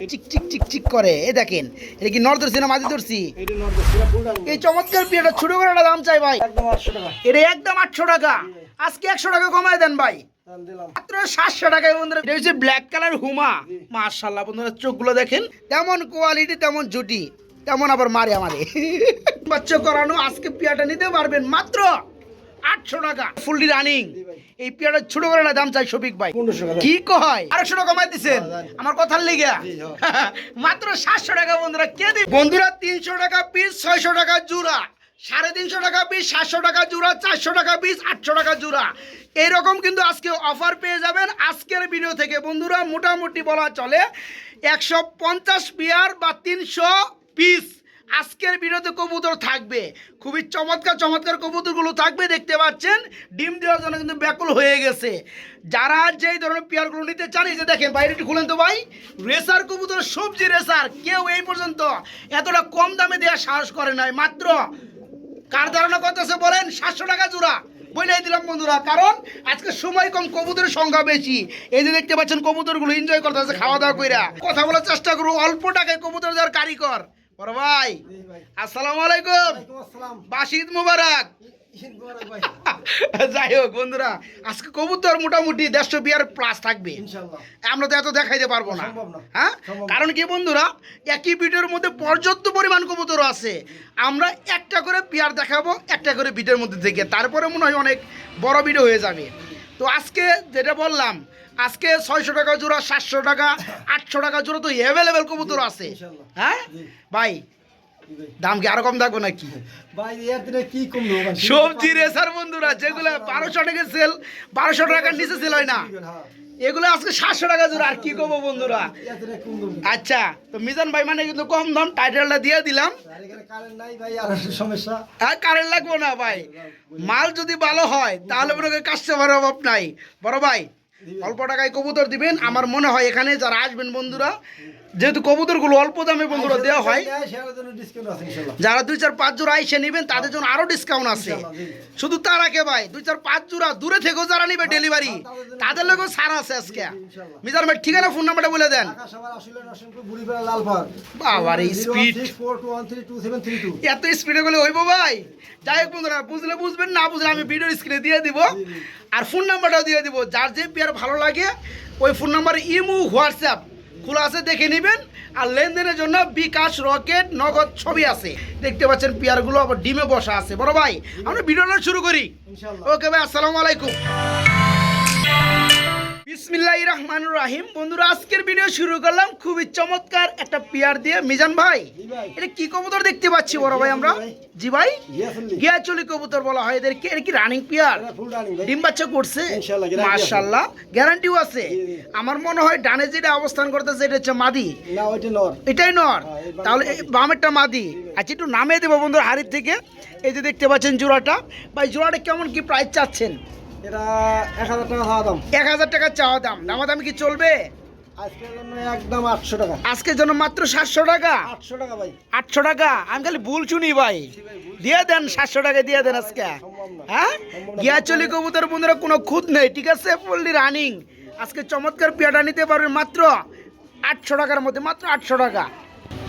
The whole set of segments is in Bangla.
চিক চিক চিক চিক করে। এই দেখেন এটা কি নর্থ ধরছি। না মাঝে এই চমৎকার পিয়াটা ছোট করে একটা দাম চাই ভাই। একদম 800 টাকা। এটা একদম আটশো টাকা। আজকে একশো টাকা কমায় দেন ভাই। মাত্র সাতশো টাকায় বন্ধুরা এটা হচ্ছে ব্ল্যাক কালার হুমা। মার্শাল্লাহ বন্ধুরা চোখগুলো দেখেন তেমন কোয়ালিটি তেমন জুটি তেমন আবার মারে আমারে। বাচ্চা করানো আজকে পিয়াটা নিতে পারবেন। মাত্র আটশো টাকা। Fully running. এই ছোট করে না দাম চাই শফিক ভাই। 1500 টাকা। কি কয়? টাকা কমাই দিচ্ছেন হ্যাঁ, আমার কথার লেগে মাত্র সাতশো টাকা বন্ধুরা কে দিবে? বন্ধুরা তিনশো টাকা পিস ছয়শো টাকা জোড়া। সাড়ে তিনশো টাকা পিস সাতশো টাকা জোড়া চারশো টাকা পিস আটশো টাকা জোড়া। এইরকম কিন্তু আজকে অফার পেয়ে যাবেন আজকের ভিডিও থেকে। বন্ধুরা মোটামুটি বলা চলে একশো পঞ্চাশ পিয়ার বা তিনশো পিস আজকের ভিডিওতে কবুতর থাকবে। খুবই চমৎকার চমৎকার কবুতরগুলো থাকবে, দেখতে পাচ্ছেন? ডিম দেওয়ার জন্য কিন্তু ব্যাকুল হয়ে গেছে। যারা যেই ধরনের পেয়ারগুলো নিতে চান, এই যে দেখেন, বাইরে একটু খুলেন তো ভাই। রেসার কবুতর, সবজি রেসার, কেউ এই পর্যন্ত এতটা কম দামে দেওয়ার সাহস করে নাই। মাত্র কার ধারণা কত আছে বলেন? সাতশো টাকা জোড়া। বলেই দিলাম বন্ধুরা, কারণ আজকে সময় কম, কবুতরের সংখ্যা বেশি। এই যে দেখতে পাচ্ছেন, কবুতরগুলো এনজয় করতে খাওয়া দাওয়া কইরা। কথা বলার চেষ্টা করব অল্প টাকায় কবুতর দেওয়ার কারিগর। বড় ভাই জি আসসালামু আলাইকুম। ওয়ালাইকুম আসসালাম। বাসিদ মুবারক। যাই হোক বন্ধুরা আজকে কবুতর মোটামুটি দেড়শো বিয়ার প্লাস থাকবে। আমরা তো এত দেখাইতে পারব না। হ্যাঁ? কারণ কি বন্ধুরা একই ভিডিওর মধ্যে পর্যাপ্ত পরিমাণ কবুতর আছে। আমরা একটা করে পেয়ার দেখাবো একটা করে ভিডিওর মধ্যে থেকে। তারপরে মনে হয় অনেক বড় ভিডিও হয়ে যাবে। তো আজকে যেটা বললাম আজকে ছয়শো টাকা জোড়া সাতশো টাকা আটশো টাকা জোড়া তো অ্যাভেলেবেল কবুতর আছে। হ্যাঁ? ভাই দাম কি আরও কম থাকব নাকি? সবজি রেসার বন্ধুরা যেগুলো বারোশো টাকা সেল বারোশো টাকার নিচে সেল হয় না। হ্যাঁ। এগুলো আজকে সাতশো টাকা জোড়া আর কি করব বন্ধুরা? আচ্ছা তো মিজান ভাই মানে কিন্তু কম দাম টাইটেলটা দিয়ে দিলাম। আর কারেন্ট লাগবো না ভাই। মাল যদি ভালো হয় তাহলে মনে করি কাস্টমার অভাব নাই। বড় ভাই অল্প টাকায় কবুতর দিবেন। আমার মনে হয় এখানে যারা আসবেন বন্ধুরা যেহেতু কবুতরগুলো অল্প দামে বন্ধুরা দেওয়া হয় ইনশাআল্লাহ। যারা দুই চার পাঁচ জোড়া আইসে নেবেন তাদের জন্য আরও ডিসকাউন্ট আছে। শুধু তার আগে ভাই দুই চার পাঁচ জোড়া দূরে থেকেও যারা নিবে ডেলিভারি তাদের লোকও ছাড় আছে আজকে। মিজান ভাই ঠিকানা ফোন নাম্বারটা বলে দেন। বাবার টু এত স্পিডে গেলে হইব ভাই? যাই হোক বন্ধুরা বুঝলে বুঝবেন না বুঝলে আমি ভিডিওর স্ক্রিনে দিয়ে দিব। আর ফোন নাম্বারটাও দিয়ে দিব। যার যে পেয়ার ভালো লাগে ওই ফোন নাম্বারে ইমু হোয়াটসঅ্যাপ খোলা আছে দেখে নেবেন আর লেনদেনের জন্য বিকাশ রকেট নগদ ছবি আছে। দেখতে পাচ্ছেন পেয়ারগুলো আবার ডিমে বসা আছে। বড় ভাই আমরা ভিডিওটা শুরু করি। ওকে ভাই আসসালামু আলাইকুম। বিসমিল্লাহ রহমান রাহিম। বন্ধুরা আজকের ভিডিও শুরু করলাম খুবই চমৎকার একটা পেয়ার দিয়ে। মিজান ভাই এটা কি কবুতর দেখতে পাচ্ছি বড় ভাই আমরা? জি ভাই। গিয়াচলি কবুতর বলা হয় এদেরকে। এর কি রানিং পেয়ার ডিম বাচ্চা করছে? ইনশাআল্লাহ, মাশাআল্লাহ। গ্যারান্টিও আছে। আমার মনে হয় ডানে যেটা অবস্থান করতেছে এটা হচ্ছে মাদি। না ওইটা নর। এটাই নর। হ্যাঁ, তাহলে। বামেরটা মাদি। আচ্ছা একটু নামে দেবো বন্ধুর হাড়ির থেকে। এই যে দেখতে পাচ্ছেন জোড়াটা। ভাই জোড়াটা কেমন কি প্রাইস চাচ্ছেন? এটা এক হাজার টাকা দাম। এক হাজার টাকা চাওয়া দাম। দামাদামি কি চলবে? আজকের জন্য একদম আটশো টাকা। আজকের জন্য মাত্র সাতশো টাকা। আটশো টাকা ভাই। আটশো টাকা। আমি খালি ভুল শুনি ভাই। দিয়ে দেন সাতশো টাকা দিয়ে দেন আজকে। হ্যাঁ। গিয়াচলি কবুতর বন্ধুরা কোনো খুঁত নেই ঠিক আছে? পল্লি রানিং আজকে চমৎকার পেয়াটা নিতে পারবেন মাত্র আটশো টাকার মধ্যে মাত্র আটশো টাকা।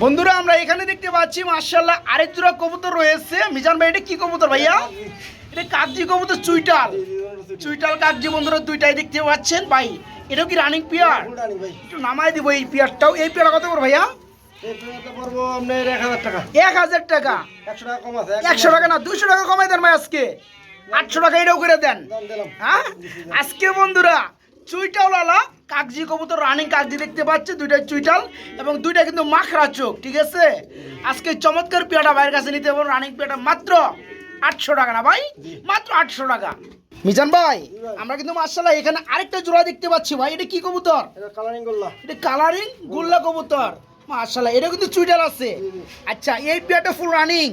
বন্ধুরা আমরা এখানে দেখতে পাচ্ছি মার্শাল্লাহ আরেক জোড়া কবুতর রয়েছে। মিজান ভাই এটা কি কবুতর ভাইয়া? এটা কাকজি কবুতর চুইটাল। চুইটাল কাকজি বন্ধুরা দুইটাই দেখতে পাচ্ছেন ভাই এটাও কি রানিং পেয়ার? একটু নামাই দিব এই পেয়ারটাও। এই পেয়ারটা কত করে ভাইয়া? এক হাজার টাকা। একশো টাকা একশো না দুশো টাকা কমাই দেন ভাই আজকে। আটশো টাকা এটাও করে দেন। হ্যাঁ? আজকে বন্ধুরা চুইটাওয়ালা কাগজি কবুতর রানিং কাগজি দেখতে পাচ্ছে দুইটা চুইটাল এবং দুইটা কিন্তু মাখরা চোখ ঠিক আছে? আজকে চমৎকার পেয়াটা ভাইয়ের কাছে নিতে পারব রানিং পেয়াটা মাত্র আটশো টাকা না ভাই? মাত্র আটশো টাকা। মিজান ভাই আমরা কিন্তু মার্শাল্লাহ এখানে আরেকটা জোড়া দেখতে পাচ্ছি ভাই এটা কি কবুতর? এটা কালারিং করলা এটা কালারিং গোল্লা কবুতর। এটা কিন্তু চুইটাল আছে। আচ্ছা এই পেয়াটা ফুল রানিং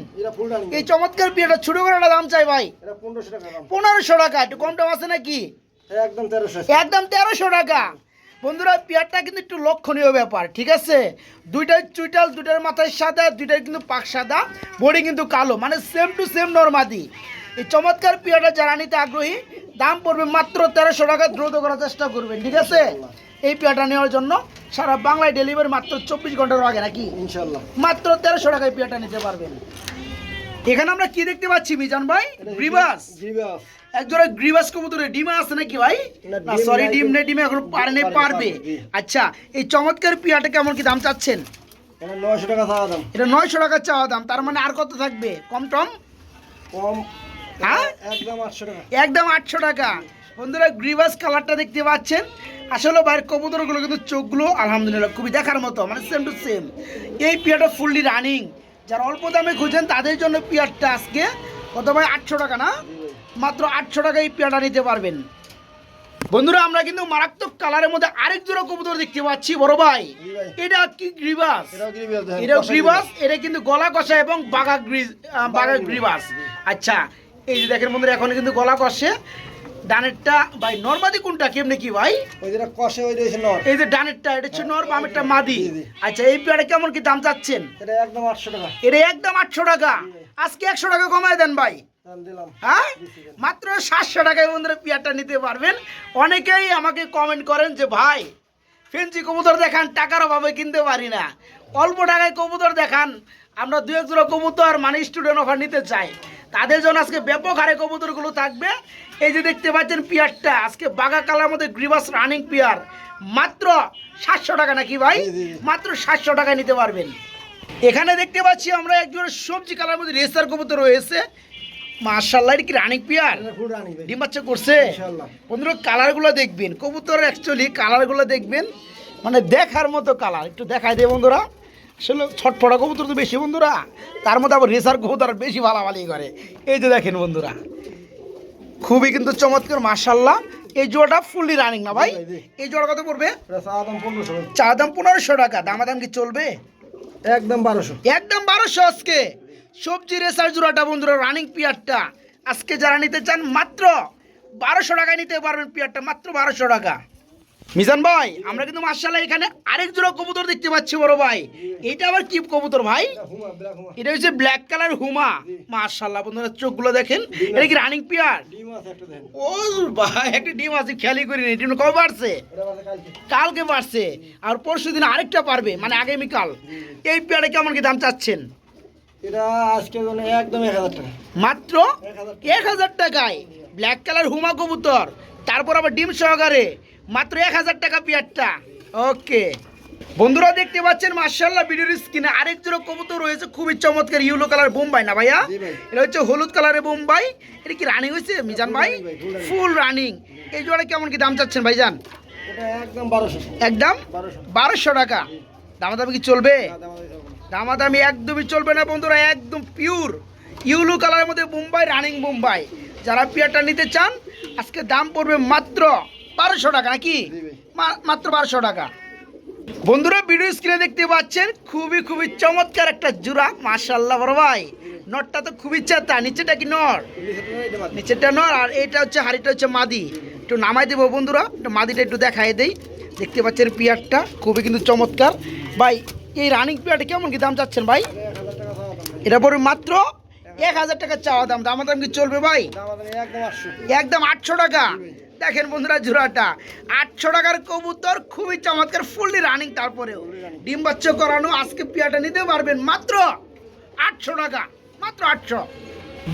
এই চমৎকার পেয়াটা ছোট করে একটা দাম চাই ভাই। পনেরোশো টাকা একটু কম দাম আছে নাকি? একদম তেরোশো একদম তেরোশো টাকা। বন্ধুরা পেয়ারটা কিন্তু একটু লক্ষণীয় ব্যাপার ঠিক আছে? দুইটাই চুইটাল দুইটার মাথায় সাদা দুইটাই কিন্তু পাক সাদা বডি কিন্তু কালো মানে সেম টু সেম নর্মাদি এই চমৎকার পেয়ারটা যারা নিতে আগ্রহী দাম পড়বে মাত্র তেরোশো টাকা দ্রুত করার চেষ্টা করবেন ঠিক আছে? এই পেয়ারটা নেওয়ার জন্য সারা বাংলায় ডেলিভারি মাত্র চব্বিশ ঘণ্টার আগে নাকি? ইনশাল্লাহ মাত্র তেরোশো টাকায় পেয়ারটা নিতে পারবেন। এখানে আমরা কি দেখতে পাচ্ছি মিজান ভাই? গ্রিবাস। গ্রিবাস। একজোড়া গ্রিবাস কবুতরের ডিমা আছে নাকি ভাই? না, সরি ডিম নেই ডিমে এখন পারবে, পারবে পারবে, আচ্ছা এই চমৎকার পিয়াটা কেমন কি দাম চাচ্ছেন? এটা নয়শো টাকা চাওয়া দাম। এটা নয়শো টাকা চাওয়া দাম তার মানে আর কত থাকবে? কম টম? কম হ্যাঁ? একদম আটশো টাকা। বন্ধুরা গ্রিভাস কালারটা দেখতে পাচ্ছেন। আসলে বাইরের কবুতরগুলো কিন্তু চোখগুলো আলহামদুলিল্লাহ খুবই দেখার মতো মানে সেম টু সেম এই পিয়ারটা ফুললি রানিং যারা অল্প দামে খুঁজেন তাদের জন্য পিয়ারটা আজকে কত ভাই আটশো টাকা না? মাত্র আটশো টাকা এই পিয়ারটা নিতে পারবেন। বন্ধুরা আমরা কিন্তু মারাত্মক কালারের মধ্যে আরেক জোড়া কবুতর দেখতে পাচ্ছি বড় ভাই। এটা কি গ্রিভাস গ্রিবাস কষা গ্রিবাস এটা কিন্তু গলা কষা এবং বাঘা গ্রিজ বাগা গ্রিবাস আচ্ছা এই যে দেখেন বন্ধুরা এখন কিন্তু গলা কষে। ডানেরটা ভাই নরমাদি কোনটা? কেমনে কি ভাই? ওই যেটা কষে ওই রয়েছে নর। এই যে ডানেরটা এটা হচ্ছে নর বামেরটা মাদি। জি, জি। আচ্ছা এই পেয়ারে কেমন কি দাম চাচ্ছেন? এটা একদম আটশো টাকা। এটা একদম আটশো টাকা। আজকে একশো টাকা কমায় দেন ভাই। হ্যাঁ? মাত্র সাতশো টাকায় বন্ধুরা পেয়ারটা নিতে পারবেন। অনেকেই আমাকে কমেন্ট করেন যে ভাই ফেন্সি কবুতর দেখান টাকার অভাবে কিনতে পারি না। অল্প টাকায় কবুতর দেখান। আমরা দু এক জোড়া কবুতর মানে স্টুডেন্ট অফার নিতে চাই। তাদের জন্য আজকে ব্যাপক হারে কবুতরগুলো থাকবে। এই যে দেখতে পাচ্ছেন পিয়ারটা আজকে বাঘা কালার মধ্যে গ্রিবাস রানিং পিয়ার। মাত্র সাতশো টাকা নাকি ভাই। মাত্র সাতশো টাকায় নিতে পারবেন। এখানে দেখতে পাচ্ছি আমরা একজন সবজি কালার মধ্যে রেসার কবুতর রয়েছে। মার্শাল্লাহ কি রানিং পিয়ার? ডিম বাচ্চা করছে। বন্ধুরা কালারগুলো দেখবেন। কবুতর অ্যাকচুয়ালি কালারগুলো দেখবেন। মানে দেখার মতো কালার। একটু দেখায় দেয় বন্ধুরা। আসলে ছটফটা কবুতর তো বেশি বন্ধুরা। তার মধ্যে আবার রেসার কবুতর বেশি ভালাভালি করে। এই যে দেখেন বন্ধুরা খুবই কিন্তু চমৎকার মার্শাল্লাহ এই জোড়াটা ফুললি রানিং না ভাই। এই জোড়া কত পড়বে? এটা চাওয়া দাম পনেরোশো ভাই। চা দাম পনেরোশো টাকা। দামাদাম কি চলবে? একদম বারোশো। একদম বারোশো আজকে। সবজি রেসার জোড়াটা বন্ধুরা রানিং পিয়ারটা। আজকে যারা নিতে চান মাত্র বারোশো টাকায় নিতে পারবেন পিয়ারটা মাত্র বারোশো টাকা। মিজান ভাই আমরা কিন্তু মার্শাল্লাহ এখানে আরেক জোড়া কবুতর দেখতে পাচ্ছি বড় ভাই। এটা আবার কি কবুতর ভাই? এটা হচ্ছে ব্ল্যাক কালার হুমা। মার্শাল্লাহ বন্ধুরা চোখগুলো দেখেন। এটা কি রানিং পিয়ার ও ভাই একটা ডিম আছে খেয়ালই করিনি ডিম কবে বাড়ছে? কালকে কালকে পারছে আর পরশু দিন আরেকটা পারবে মানে আগামীকাল এই পেয়ারে কেমন কি দাম চাচ্ছেন? এটা আজকে একদম এক হাজার টাকা। মাত্র এক হাজার টাকায়। ব্ল্যাক কালার হুমা কবুতর। তারপর আবার ডিম সহকারে। মাত্র এক হাজার টাকা পেয়ারটা। ওকে। বন্ধুরা দেখতে পাচ্ছেন মার্শাল্লাহ ভিডিওর স্ক্রিনে আরেক জোড়া কবুতর রয়েছে। খুবই চমৎকার ইউলো কালার বোম্বাই না ভাইয়া? এটা হচ্ছে হলুদ কালারের বোম্বাই এটা কি রানিং হয়েছে মিজান ভাই? ভাই। ফুল রানিং এই জোড়া কেমন কি দাম চাচ্ছেন ভাইজান? এটা একদম বারোশো। টাকা। দামাদামি কি চলবে? দামাদামি একদমই চলবে না বন্ধুরা একদম পিওর ইউলো কালারের মধ্যে বোম্বাই রানিং বোম্বাই যারা পিয়ারটা নিতে চান আজকে দাম পড়বে মাত্র বারোশো টাকা নাকি? মাত্র বারোশো টাকা। বন্ধুরা ভিডিও স্ক্রিনে দেখতে পাচ্ছেন খুবই খুবই চমৎকার একটা জোড়া মাশাল্লাহ বড় ভাই। নটটা তো খুবই চাতা নিচেটা কি নর। নিচেরটা নর আর এটা হচ্ছে হাড়িটা হচ্ছে মাদি। একটু নামাই দেবো বন্ধুরা একটু মাদিটা একটু দেখাই দেই। দেখতে পাচ্ছেন পিয়ারটা খুবই কিন্তু চমৎকার। ভাই এই রানিং পিয়ারটা কেমন কি দাম চাচ্ছেন ভাই? এটা পড়বে মাত্র এক হাজার টাকা চাওয়া দাম। দাম দাম কি চলবে ভাই? একদম আটশো। টাকা। দেখেন বন্ধুরা জোড়াটা আটশো টাকার কবুতর খুবই চমৎকার ফুললি রানিং তারপরেও। ডিম বাচ্চা করানো আজকে পিয়াটা নিতে পারবেন মাত্র আটশো টাকা মাত্র আটশো।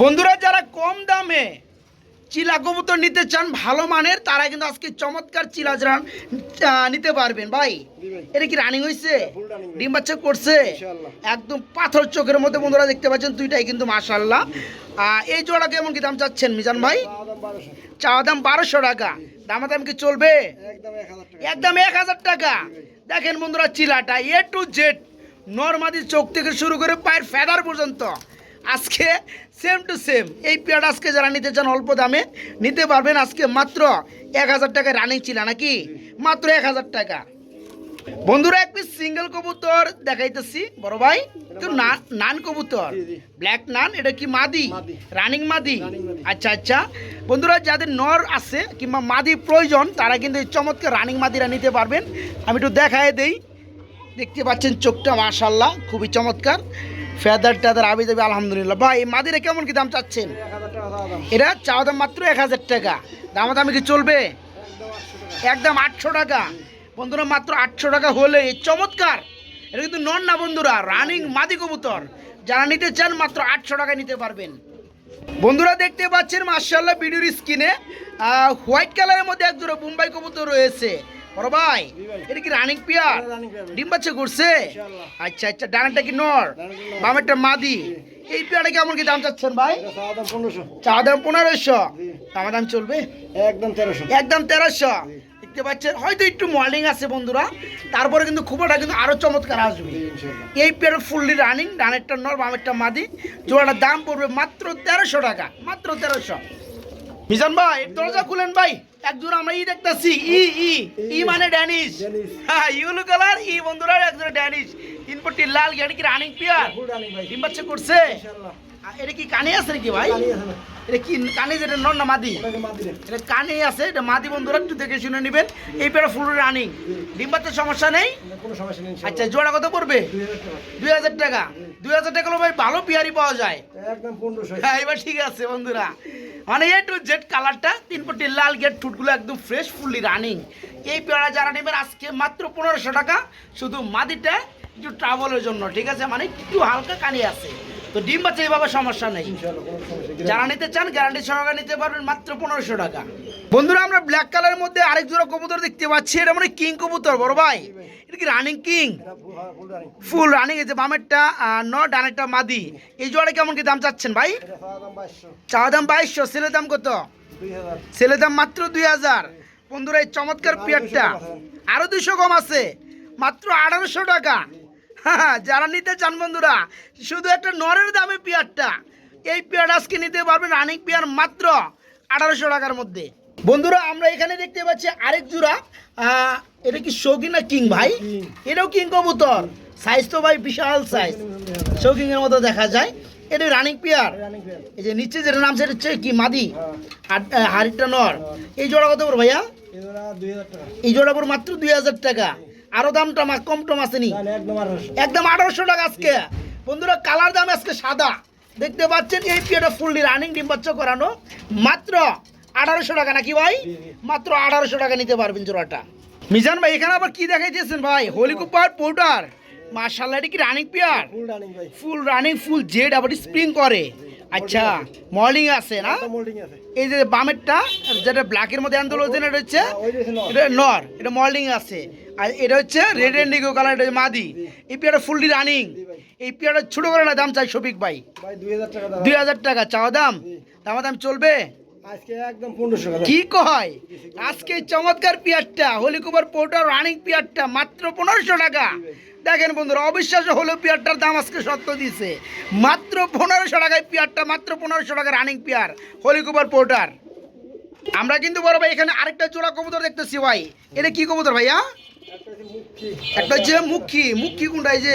বন্ধুরা যারা কম দামে চিলা কবুতর নিতে চান ভালো মানের তারা কিন্তু আজকে চমৎকার চিলা জরা নিতে পারবেন। ভাই এটা কি রানিং হয়েছে ডিম বাচ্চা করছে? একদম পাথর চোখের মধ্যে বন্ধুরা দেখতে পাচ্ছেন দুইটাই কিন্তু মাশাল্লাহ এই জোড়া কেমন কি দাম চাচ্ছেন মিজান ভাই? চাওয়া দাম বারোশো টাকা। দামা দাম কি চলবে? একদম এক হাজার টাকা। দেখেন বন্ধুরা চিলাটা এ টু জেড নর্মাদি চোখ থেকে শুরু করে পায়ের ফেদার পর্যন্ত। আজকে সেম টু সেম এই পেয়ার আজকে যারা নিতে চান অল্প দামে নিতে পারবেন আজকে মাত্র এক হাজার টাকা রানিং চিলা নাকি? মাত্র এক হাজার টাকা। বন্ধুরা এক পিস সিঙ্গেল কবুতর দেখাইতেছি বড় ভাই। তো নান কবুতর। ব্ল্যাক নান এটা কি মাদি। রানিং মাদি? আচ্ছা আচ্ছা। বন্ধুরা যাদের নর আছে কিংবা মাদি প্রয়োজন তারা কিন্তু এই চমৎকার রানিং মাদিরা নিতে পারবেন। আমি একটু দেখায় দেই। দেখতে পাচ্ছেন চোখটা মাশাল্লাহ খুবই চমৎকার। ফেদার টাদার আবি যাবে আলহামদুলিল্লাহ। ভাই এই মাদিরা কেমন কি দাম চাচ্ছেন? হাজার চাওয়া দাম। মাত্র এক হাজার টাকা। দামাদামি কি চলবে? একদম আটশো টাকা। বন্ধুরা মাত্র আটশো টাকা হলে এই চমৎকার। এটা কিন্তু নন না বন্ধুরা রানিং মাদি কবুতর। যারা নিতে চান মাত্র আটশো টাকা নিতে পারবেন। বন্ধুরা দেখতে পাচ্ছেন মার্শাল্লাহ ভিডিওর স্ক্রিনে হোয়াইট কালারের মধ্যে এক জোড়া মুম্বাই কবুতর রয়েছে। বড় ভাই এটা কি রানিং পিয়ার। ডিম বাচ্চা করছে আচ্ছা আচ্ছা ডানাটা কি নর। বামেরটা মাদি। এই পেয়ারটা কেমন কি দাম চাচ্ছেন ভাই? এটা দাম পনেরোশো। চা দাম পনেরোশো। জি। দাম চলবে? একদম তেরোশো। একদম তেরোশো। দেখতে পাচ্ছেন হয়তো একটু মর্নিং আছে বন্ধুরা তারপরে কিন্তু খুবটা কিন্তু আরও চমৎকার আসবে। এই পেয়ার ফুললি রানিং ডানেরটা নর বামেরটা মাদি জোড়াটার দাম পড়বে মাত্র তেরোশো টাকা মাত্র তেরোশো। মিজান ভাই দরজা খুলেন ভাই এক জোড়া আমরা ই দেখতেছি ই ই ই মানে ড্যানিশ। হ্যাঁ ইউলো কালার ই বন্ধুরা এক জোড়া ড্যানিশ। তিন পট্টি লাল গাড়ি কি রানিং পিয়ার ডিম বাচ্চা করছে? এটা কি কানে আছে নাকি ভাই? এটা কি কানে যেটা নর না মাদি? ওটাকে মাপ দিলেন। এটা কানে আছে এটা মাদি বন্ধুরা একটু দেখে শুনে নেবেন। এই ফুল রানিং সমস্যা নেই? কোনো সমস্যা নেই আচ্ছা ইনশাআল্লাহ। জোড়া কত পড়বে? দুই হাজার টাকা। দুই হাজার টাকা। ভাই ভালো পিয়ারি পাওয়া যায়। একদম পনেরোশো। হ্যাঁ এবার ঠিক আছে বন্ধুরা। মানে এ টু জেড কালারটা তিন লাল গেট ঠুটগুলো একদম ফ্রেশ ফুললি রানিং এই পেয়ারা যারা নেবেন আজকে মাত্র পনেরোশো টাকা। শুধু মাদিটা একটু ট্রাভেলের জন্য ঠিক আছে? মানে একটু হালকা কানি আছে। তো ডিম বাচ্চা এইভাবে সমস্যা নেই। যারা নিতে চান গ্যারান্টি সহকারে নিতে পারবেন মাত্র পনেরোশো টাকা বন্ধুরা, আমরা ব্ল্যাক কালারের মধ্যে আরেক জোড়া কবুতর দেখতে পাচ্ছি এটা মানে কিং কবুতর, বড় ভাই এটা কি রানিং কিং ফুল- রানিং। এই যে বামেরটা ন ডানেরটা মাদি এই জোড়া কেমন কি দাম চাচ্ছেন ভাই চাওয়া দাম বাইশশো। ছেলের দাম কত। ছেলের দাম মাত্র দুই হাজার বন্ধুরা, এই চমৎকার পিয়ারটা 200 কম আছে। আরও দুশো কম আছে, মাত্র আঠারোশো টাকা হ্যাঁ যারা নিতে চান বন্ধুরা শুধু একটা নরের দামে পিয়ারটা। এই পিয়ার আজকে নিতে পারবেন রানিং পিয়ার মাত্র আঠারোশো টাকার মধ্যে। বন্ধুরা আমরা এখানে দেখতে পাচ্ছি আরেক জোড়া। এটা কি শৌকি না কিং ভাই? এটাও কিং কবুতর। সাইজ তো ভাই বিশাল সাইজ শৌকিং এর মতো দেখা যায়। এটা রানিং পিয়ার। এই যে নিচে যেটা নাম সেটা হচ্ছে কি মাদি? হ্যাঁ। আর আহ, নর। এই জোড়া কত করে ভাইয়া। এই জোড়া পর মাত্র দুই হাজার টাকা। আরও দামটা মা- কম টম আসেনি একদম আঠারোশো। টাকা আজকে। বন্ধুরা কালার দাম আজকে সাদা। দেখতে পাচ্ছেন এই পিয়াটা ফুললি রানিং ডিম বাচ্চা করানো। মাত্র আঠারোশো টাকা নাকি ভাই। মাত্র আঠারোশো টাকা নিতে পারবেন জোড়াটা। মিজান ভাই এখানে আবার কি দেখাইতেছেন ভাই? হোলি কুপার পোর্টার মার্শাল্লাহ এটা কি running pair full running full Z আবার স্প্রিং করে। আচ্ছা মর্নিং আছে না। এই যে বামেরটা যেটা ব্ল্যাকের মধ্যে আন্দোলন এটা হচ্ছে হ্যাঁ। এটা নর এটা মর্নিং আছে। আর এটা হচ্ছে রেড এন্ড ডিগো কালার এটা মাদি। এই পেয়ারটা ফুললি রানিং। এই পেয়ারটা ছোট করে না দাম চাই শফিক ভাই। ভাই, দুই হাজার টাকা চাওয়া দাম। দামা দাম চলবে। কি কয়? আজকে চমৎকার পিয়ারটা হলিকুবার পোর্টার রানিং পিয়ারটা মাত্র পনেরোশো টাকা। দেখেন বন্ধুরা অবিশ্বাস হলো পিয়ারটার দাম আজকে সত্য দিছে মাত্র পনেরোশো টাকায় পিয়ারটা, মাত্র পনেরোশো টাকা রানিং পিয়ার হলিকুবার পোর্টার আমরা কিন্তু বড় ভাই, এখানে আরেকটা জোড়া কবুতর দেখতেছি ভাই। এটা কি কবুতর ভাইয়া? একটা হচ্ছে মুখী। মুখী কোনটা? এই যে।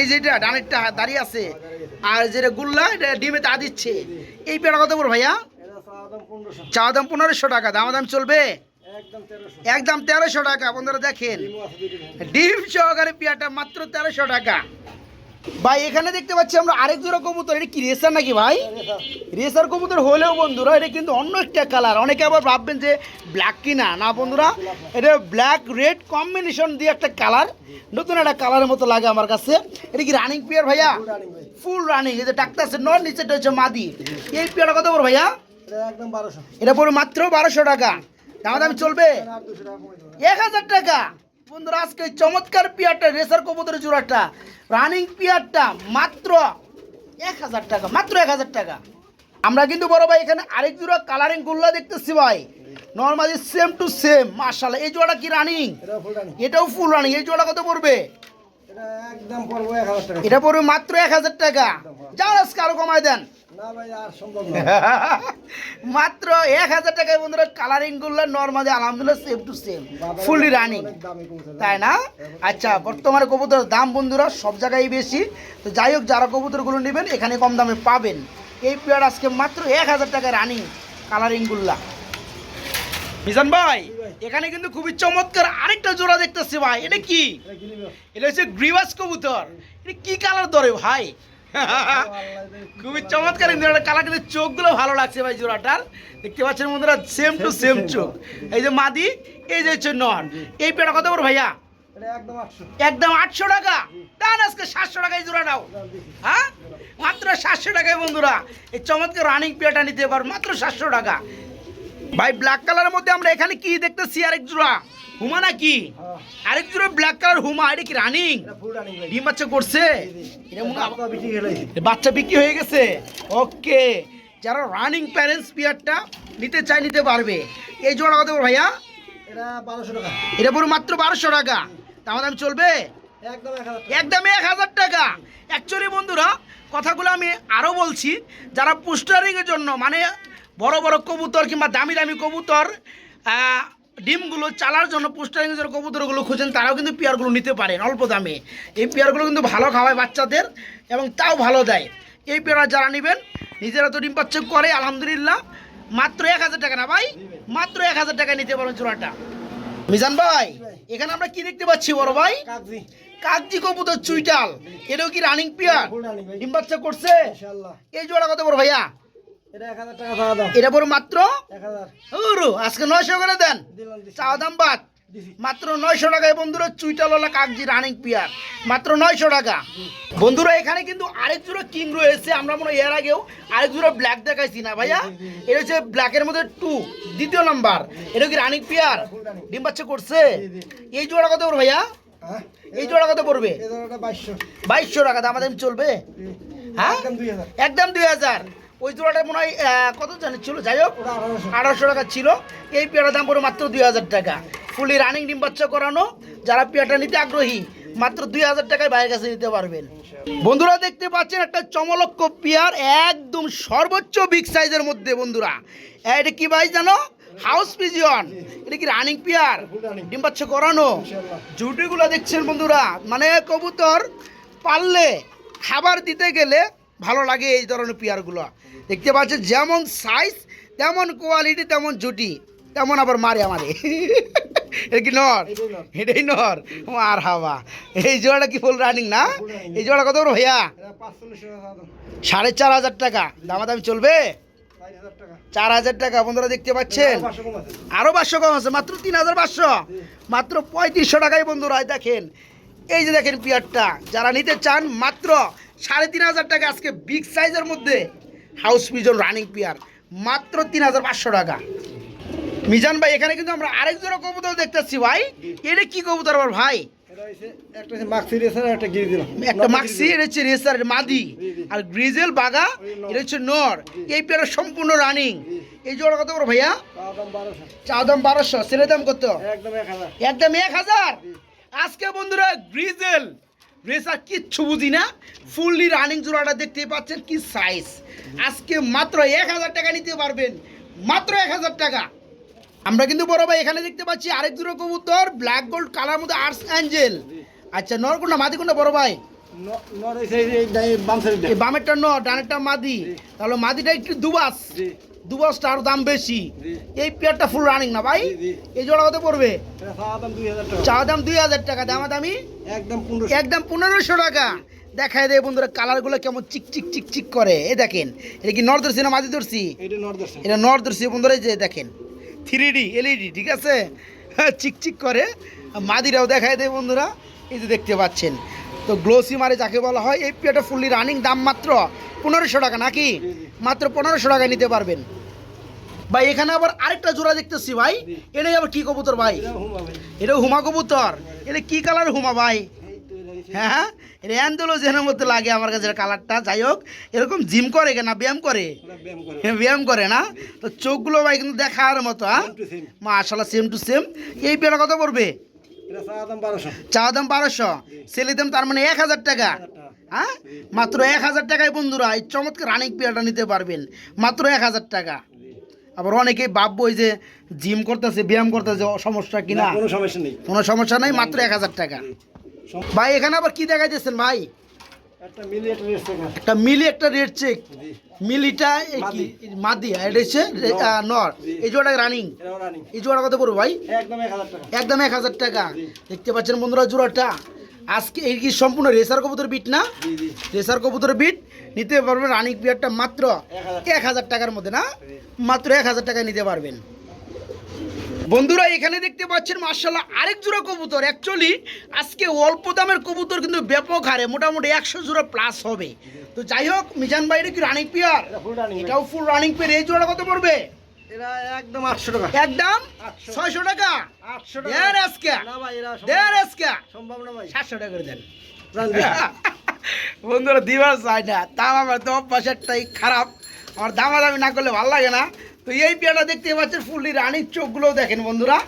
এই যেটা ডানেরটা দাঁড়িয়ে আছে। আর যেটা গুল্লা, এটা ডিমে তা দিচ্ছে। এই পেয়ারা কত বড় ভাইয়া। চা দাম পনেরোশো। টাকা দাম দাম চলবে? একদম তেরোশো। টাকা বন্ধুরা দেখেন। ডিম। সহকারে পেয়ারটা মাত্র তেরোশো টাকা। ভাই এখানে দেখতে পাচ্ছি আমরা আরেক জোড়া কবুতর এটা কি রেসার নাকি ভাই? রেসার। রেসার কবুতর হলেও বন্ধুরা এটা কিন্তু অন্য একটা কালার অনেকে আবার ভাববেন যে ব্ল্যাক কিনা। না বন্ধুরা এটা ব্ল্যাক রেড কম্বিনেশন দিয়ে একটা কালার নতুন একটা কালারের মতো লাগে আমার কাছে। এটা কি রানিং পেয়ার ভাইয়া? ফুল রানিং এই যে ডাক্তার আছে নর নিচেটা হচ্ছে মাদি। এই পেয়ারটা কত বড় ভাইয়া? এটা একদম বারোশো। এটা পড়বে মাত্র বারোশো টাকা। দাম দাম চলবে। এক হাজার টাকা। বন্ধুরা আজকে চমৎকার পিয়ারটা রেসার কবুতরের জোড়াটা। রানিং পিয়ারটা মাত্র এক হাজার টাকা মাত্র এক হাজার টাকা। আমরা কিন্তু বড় ভাই এখানে আরেক জোড়া কালারিং গুল্লা দেখতেছি ভাই। নর্মালি সেম টু সেম মার্শাল্লাহ এই জোড়াটা কি রানিং এটাও ফুল রানিং। এই জোড়া কত পড়বে। এটা পড়বে মাত্র এক হাজার টাকা। যাও আজকে আরও কমায় দেন। মাত্র এক হাজার টাকায় বন্ধুরা কালারিংগুলো নর্মালি আলহামদুলিল্লাহ same to same fully running. তাই না? আচ্ছা বর্তমানে কবুতরের দাম বন্ধুরা সব জায়গায় বেশি। তো যাই হোক যারা কবুতরগুলো নেবেন এখানে কম দামে পাবেন। এই পেয়ার আজকে মাত্র এক হাজার টাকা রানিং কালারিংগুলা মিজান ভাই এখানে কিন্তু খুবই চমৎকার আরেকটা জোড়া দেখতেছি ভাই। এটা কি? এটা হচ্ছে গ্রিভাস কবুতর। এটা কি কালার ধরে ভাই? খুবই চমৎকার কিন্তু একটা কালার কিন্তু চোখগুলো ভালো লাগছে ভাই জোড়াটার। দেখতে পাচ্ছেন বন্ধুরা সেম টু সেম চোখ। এই যে মাদি এই যে হচ্ছে নন। এই পেটা কত বড় ভাইয়া? একদম আটশো। টাকা? দান আজকে সাতশো টাকায় জোড়া নাও। হ্যাঁ? মাত্র সাতশো টাকায় বন্ধুরা। এই চমৎকার রানিং পেয়ারটা নিতে পারো মাত্র সাতশো টাকা। ভাই ব্ল্যাক কালারের মধ্যে আমরা এখানে কি দেখতেছি আরেক জোড়া? হুমা নাকি? আরেক জোড়া ব্ল্যাক কালার হুমা এটা কি রানিং ডিম বাচ্চা করছে? বাচ্চা বিক্রি হয়ে গেছে। ওকে। যারা রানিং প্যারেন্টস পিয়ারটা নিতে চাই নিতে পারবে। এই জোড়া কত ভাইয়া? এটা বারোশো টাকা। এটা পুরো মাত্র বারোশো টাকা। তার দাম চলবে? একদম এক হাজার টাকা। অ্যাকচুয়ালি বন্ধুরা কথাগুলো আমি আরও বলছি। যারা পোস্টারিংয়ের জন্য মানে বড় বড় কবুতর কিংবা দামি দামি কবুতর ডিমগুলো চালার জন্য পোস্টারিংয়ের জন্য কবুতরগুলো খুঁজেন তারাও কিন্তু পেয়ারগুলো নিতে পারেন অল্প দামে। এই পেয়ারগুলো কিন্তু ভালো খাওয়ায় বাচ্চাদের এবং তাও ভালো দেয়। এই পেয়ারা যারা নেবেন নিজেরা তো ডিম পাচ্ছে করে আলহামদুলিল্লাহ। মাত্র এক হাজার টাকা না ভাই? মাত্র এক হাজার টাকা নিতে পারেন জোড়াটা মিজান ভাই এখানে আমরা কি দেখতে পাচ্ছি বড় ভাই? কাকজি। কবুতর চুইটাল। এটাও কি রানিং পিয়ার ডিম বাচ্চা করছে? এই জোড়া কত বড় ভাইয়া? এটা বড় মাত্র? আজকে নয়শো করে দেন। চাওয়া দাম বাদ। মাত্র নয়শো টাকায় বন্ধুরা চুইটালওয়ালা কাকজি রানিং পিয়ার মাত্র নয়শো টাকা। বন্ধুরা এখানে কিন্তু আরেক জোড়া কিং রয়েছে। আমরা মনে এর আগেও আরেক জোড়া ব্ল্যাক দেখাইছি না ভাইয়া? এটা হচ্ছে ব্ল্যাকের মধ্যে টু দ্বিতীয় নাম্বার এটা কি রানিং পিয়ার ডিম বাচ্চা করছে? এই জোড়া কত বড় ভাইয়া? হ্যাঁ? এই জোড়া কত পড়বে? বাইশশো। টাকা দাম চলবে? হ্যাঁ? একদম দুই হাজার। ওই জোড়াটা মনে হয় কত জানি ছিল, যাই হোক আঠারোশো টাকা ছিল। এই পেয়ারার দাম পড়ে মাত্র দুই হাজার টাকা। ফুলি রানিং ডিম বাচ্চা করানো, যারা পেয়ারটা নিতে আগ্রহী, মাত্র দুই হাজার টাকায় বাইরের কাছে নিতে পারবেন। বন্ধুরা, দেখতে পাচ্ছেন একটা চমলক্ষ পেয়ার, একদম সর্বোচ্চ বিগ সাইজের মধ্যে, বন্ধুরা। এটা কি ভাই জানো? হাউস পিজিয়ন এটা কি রানিং পেয়ার? ডিম বাচ্চা করানো। জুটিগুলো দেখছেন, বন্ধুরা? মানে কবুতর পারলে খাবার দিতে গেলে ভালো লাগে এই ধরনের পেয়ারগুলো দেখতে পাচ্ছেন যেমন সাইজ তেমন কোয়ালিটি তেমন জুটি তেমন আবার মারে আমারে। এটা কি নর? এটাই নর। ও আর হাওয়া এই জোড়াটা কি ফুল রানিং না? এই জোড়া কত বড় ভাইয়া? সাড়ে চার হাজার টাকা। দামাদামি চলবে? চার হাজার টাকা। বন্ধুরা দেখতে পাচ্ছেন। পাঁচশো কম আরও পাঁচশো কম আছে মাত্র তিন হাজার পাঁচশো। মাত্র পঁয়ত্রিশশো টাকায় বন্ধুরা দেখেন। এই যে দেখেন পিয়ারটা যারা নিতে চান মাত্র সাড়ে তিন হাজার টাকা আজকে বিগ সাইজের মধ্যে হাউস পিজন রানিং পিয়ার মাত্র তিন হাজার পাঁচশো টাকা। মিজান ভাই এখানে কিন্তু আমরা আরেক জোড়া কবুতর দেখতেছি ভাই। এটা কি কবুতর আবার ভাই? একটা মাক্সি এটা হচ্ছে রেসার মাদি। আর গ্রিজেল বাগা এটা হচ্ছে নর। এই পেয়ারা সম্পূর্ণ রানিং এই জোড়া কত বড় ভাইয়া? বারোশো। চা দাম বারোশো। ছেলে দাম কত? একদম এক হাজার। আজকে বন্ধুরা গ্রিজেল রেসার কিচ্ছু বুঝি না। ফুললি রানিং জোড়াটা দেখতে পাচ্ছেন কি সাইজ আজকে মাত্র এক হাজার টাকা নিতে পারবেন। মাত্র এক হাজার টাকা। আমরা কিন্তু বড় ভাই এখানে দেখতে পাচ্ছি আরেক জোড়া কবুতর ব্ল্যাক গোল্ড কালার মধ্যে আর্টস অ্যাঞ্জেল আচ্ছা নরকুন্ডা মাদি কোনটা বড় ভাই? বামেরটা নর ডানেরটা মাদি। তাহলে মাদিটা একটু দুবাস। জি দুবাসটা আরও দাম বেশি। এই পেয়ারটা ফুল রানিং না ভাই। এই জোড়া কত পড়বে? চা দাম দুই হাজার টাকা। দামা দামি একদম পনেরোশো। টাকা। দেখায় দেয় বন্ধুরা কালারগুলো কেমন চিক চিক চিক চিক করে। এ দেখেন এটা কি নর না মাঝি ধরছি এটা নর বন্ধুরা যে দেখেন থ্রি ডি এলইডি ঠিক আছে? হ্যাঁ, চিক চিক করে। মাদিরাও দেখায় দেয় বন্ধুরা এই যে দেখতে পাচ্ছেন। তো গ্লোসি মারে যাকে বলা হয় এই পেটা ফুললি রানিং দাম মাত্র পনেরোশো টাকা নাকি। মাত্র পনেরোশো টাকা নিতে পারবেন। ভাই এখানে আবার আরেকটা জোড়া দেখতেছি ভাই। এটাই আবার কি কবুতর ভাই? এটা হুমা কবুতর। এটা কি কালার হুমা ভাই? এই তো এটা হ্যাঁ র্যান্ডোলোজেনের মতো লাগে আমার কাছে কালারটা। যাই হোক এরকম জিম করে না ব্যায়াম করে? ব্যায়াম করে। হ্যাঁ, ব্যায়াম করে না? তো চোখগুলো ভাই কিন্তু দেখার মতো হ্যাঁ? মাশাল্লাহ সেম টু সেম এই পেয়ারা কত পড়বে? বারোশো। চা দাম বারোশো। সেলি দাম তার মানে এক হাজার টাকা। হ্যাঁ? মাত্র এক হাজার টাকায় বন্ধুরা এই চমৎকার রানিক পেয়ারটা নিতে পারবেন। মাত্র এক হাজার টাকা। আবার অনেকেই ভাববো ওই যে জিম করতেছে ব্যায়াম করতেছে সমস্যা কিনা কোনো সমস্যা নেই। কোনো সমস্যা নেই মাত্র এক হাজার টাকা। ভাই এখানে আবার কি দেখাইতেছেন ভাই? একটা মিলি একটা রেড চেক মিলিটা মাদি। এটা হচ্ছে নর। এই জোড়া রানিং। রানিং। এই জোড়া কত পড়বে ভাই? একদম এক হাজার টাকা। দেখতে পাচ্ছেন বন্ধুরা জোড়াটা। আজকে এই কি সম্পূর্ণ রেসার কবুতর বিট না? রেসার কবুতর বিট নিতে পারবেন রানিং পিয়ারটা মাত্র এক হাজার টাকার মধ্যে না? মাত্র এক হাজার টাকায় নিতে পারবেন। বন্ধুরা এখানে দেখতে পাচ্ছেন মার্শাল্লাহ আরেক জোড়া কবুতর। অ্যাকচুয়ালি আজকে অল্প দামের কবুতর কিন্তু ব্যাপক হারে মোটামুটি একশো জোড়া প্লাস হবে। তো যাই হোক মিজান ভাইরে কি রানিং পিয়ার এটাও ফুল রানিং পেয়ার এই জোড়া কত পড়বে? এরা একদম আটশো টাকা। একদম? আটশো। ছয়শো টাকা? আটশো আজকে না ভাই এরা দেন আজকে সম্ভব না ভাই। সাতশো টাকা করে দেন। বন্ধুরা দিবার চাই না। দাম আমার তো অভ্যাসেরটাই খারাপ। আমার দামাদামি না করলে ভালো লাগে না। তো এই পেয়াটা দেখতে পাচ্ছেন ফুললি রানীর চোখগুলোও দেখেন বন্ধুরা।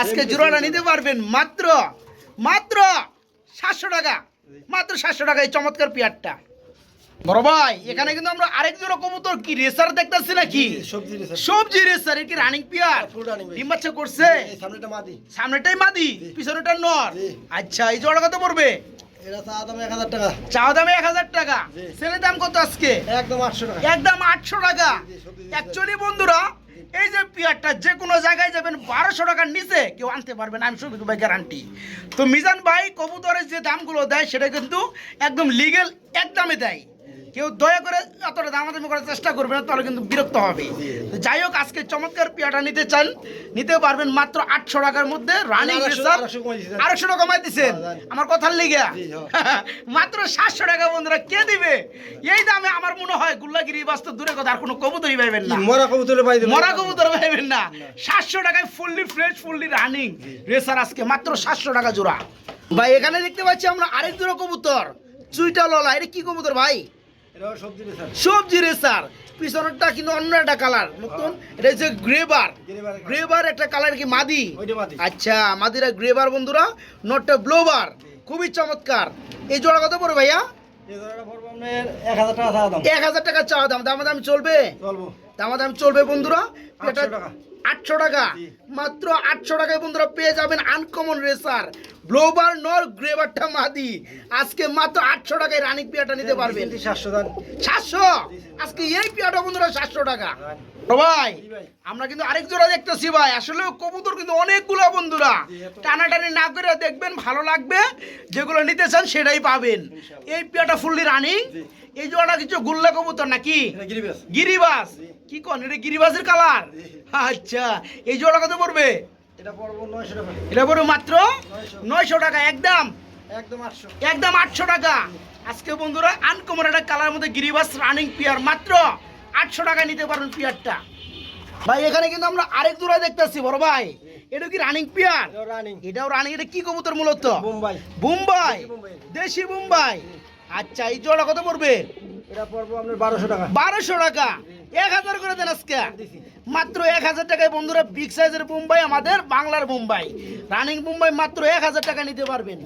আজকে জোড়াটা নিতে পারবেন মাত্র মাত্র সাতশো টাকা। মাত্র সাতশো টাকা এই চমৎকার পেয়ারটা। বড় ভাই এখানে কিন্তু আমরা আরেক জোড়া কবুতর কি রেসার দেখতেছি নাকি? সবজি রে স্যার সবজি রেসার কি রানিং পেয়ার ফুল রানিং ডিম বাচ্চা করছে? সামনেটা মাদি। সামনেটাই মাদি? পিছনেটা নর? আচ্ছা এই জোড়া কত পড়বে? চাওয়া দামে এক হাজার টাকা। দাম কত আজকে? একদম আটশো টাকা। একদম আটশো টাকা। অ্যাকচুয়ালি বন্ধুরা এই যে পিয়ারটা যে কোনো জায়গায় যাবেন বারোশো টাকার নিচে কেউ আনতে পারবে না আমি ভাই গ্যারান্টি তো মিজান ভাই কবুতরের যে দামগুলো দেয় সেটা কিন্তু একদম লিগেল একদমে দেয়। কেউ দয়া করে এতটা দামাদামি করার চেষ্টা করবে না তাহলে কিন্তু বিরক্ত হবে। যাই হোক আজকে চমৎকার পিয়াটা নিতে চান নিতে পারবেন মাত্র আটশো টাকার মধ্যে রানিং আড়াইশো-। আড়াইশো টাকা কমাই দিচ্ছেন হ্যাঁ, আমার কথার লিগে মাত্র সাতশো টাকা বন্ধুরা কে দিবে? এই দামে আমার মনে হয় গুল্লাগিরি বাস্তব দূরে কথা আর কোনো কবুতরই পাইবেন না। মরা কবুতরে পাই দেবে মরা কবুতর পাইবেন না। সাতশো টাকায় fully fresh fully running racer আজকে মাত্র সাতশো টাকা জোড়া। ভাই এখানে দেখতে পাচ্ছি আমরা আরেক জোড়া কবুতর। চুইটা ললা এটা কি কবুতর ভাই? সবজি রেসার। পিছনেরটা কিন্তু অন্য একটা কালার। নতুন এটা হচ্ছে গ্রেবার। গ্রেবার। একটা। কালার কি? মাদি? আচ্ছা মাদিরা গ্রেবার বন্ধুরা নটটা ব্লোবার খুবই চমৎকার। এই জোড়া কত পড়ে ভাইয়া? এক হাজার টাকা চাওয়া দাম। দাম। দাম চলবে? চলবো। দাম দাম চলবে বন্ধুরা। আটশো এটা টাকা। আটশো টাকা। মাত্র আটশো টাকায় বন্ধুরা পেয়ে যাবেন আনকমন রেসার গ্লোবাল নর গ্রেভারটা মাদি আজকে মাত্র আটশো টাকায় রানিক পিয়াটা নিতে পারবেন। সাতশো আজকে এই পিয়াটা বন্ধুরা সাতশো টাকা। ভাই। আমরা কিন্তু আরেক জোড়া দেখতেছি ভাই। আসলে কবুতর কিন্তু অনেকগুলো বন্ধুরা। টানাটানি না করে দেখবেন ভালো লাগবে। যেগুলো নিতে চান সেটাই পাবেন। এই পিয়াটা ফুললি রানিং। এই জোড়াটা কিছু গুল্লা কবুতর নাকি? গিরিবাস। কি কোন? এটা গিরিবাসের কালার আচ্ছা এই জোড়া কত পড়বে? এটা পড়ব নয়শো টাকা। এটা পড়বে মাত্র নয়শো। টাকা একদম? একদম আটশো। একদম আটশো টাকা। আজকে বন্ধুরা আনকমন একটা কালার মধ্যে গিরিবাস রানিং পিয়ার মাত্র আটশো টাকা নিতে পারবেন পিয়ারটা ভাই এখানে কিন্তু আমরা আরেক দূরে দেখতেছি বড় ভাই। এটা কি রানিং পিয়ার এটাও রানিং এটা কি কবুতর মূলত? মুম্বাই। বুম্বাই দেশি মুম্বাই আচ্ছা এই জোড়া কত পড়বে? এটা পড়ব আপনার বারোশো টাকা। বারোশো টাকা। এক হাজার করে দেন আজকে। মাত্র এক হাজার টাকায় বন্ধুরা বিগ সাইজের মুম্বাই আমাদের বাংলার মুম্বাই রানিং মুম্বাই মাত্র এক হাজার টাকা নিতে পারবেন